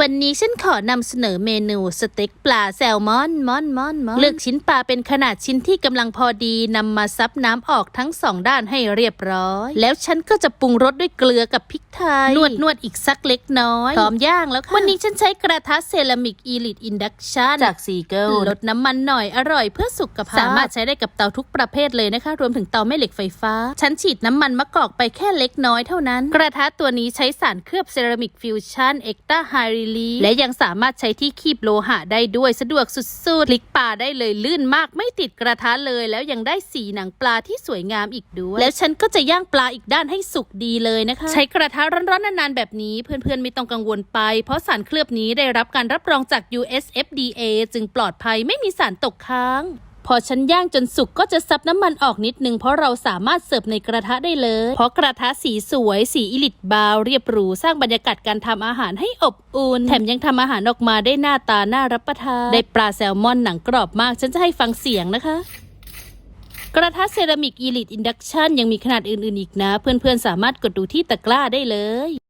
วันนี้ฉันขอนำเสนอเมนูสเต็กปลาแซลมอนมอนมอนมอนเลือกชิ้นปลาเป็นขนาดชิ้นที่กำลังพอดีนำมาซับน้ำออกทั้งสองด้านให้เรียบร้อย แล้วฉันก็จะปรุงรสด้วยเกลือกับพริกไทย นวดนวดอีกสักเล็กน้อยพร้อมย่างแล้วค่ะวันนี้ฉันใช้กระทะเซรามิกอีลิตอินดักชันจากซีเกิลลดน้ำมันหน่อยอร่อยเพื่อสุขภาพสามารถใช้ได้กับเตาทุกประเภทเลยนะคะ รวมถึงเตาแม่เหล็กไฟฟ้า ฉันฉีดน้ำมันมะกอกไปแค่เล็กน้อยเท่านั้น กระทะตัวนี้ใช้สารเคลือบเซรามิกฟิวชั่นเอ็กตาไฮริลีและยังสามารถใช้ที่คีบโลหะได้ด้วยสะดวกสุดๆพลิกปลาได้เลยลื่นมากไม่ติดกระทะเลยแล้วยังได้สีหนังปลาที่สวยงามอีกด้วย แล้วฉันก็จะย่างปลาอีกด้านให้สุกดีเลยนะคะ ใช้กระทะร้อนๆนานๆแบบนี้เพื่อนๆไม่ต้องกังวลไป เพราะสารเคลือบนี้ได้รับการรับรองจาก USFDA จึงปลอดภัยไม่มีสารตกค้าง พอฉันย่างจนสุกก็จะซับน้ำมันออกนิดนึงเพราะเราสามารถเสิร์ฟในกระทะได้เลย เพราะกระทะสีสวยสีอิลิตบาวเรียบหรูสร้างบรรยากาศการทำอาหารให้อบอุ่นแถมยังทำอาหารออกมาได้หน้าตาน่ารับประทานได้ปลาแซลมอนหนังกรอบมากฉันจะให้ฟังเสียงนะคะกระทะเซรามิกอีลิตอินดักชันยังมีขนาดอื่นๆอีกนะ เพื่อนๆ สามารถกดดูที่ตะกร้าได้เลย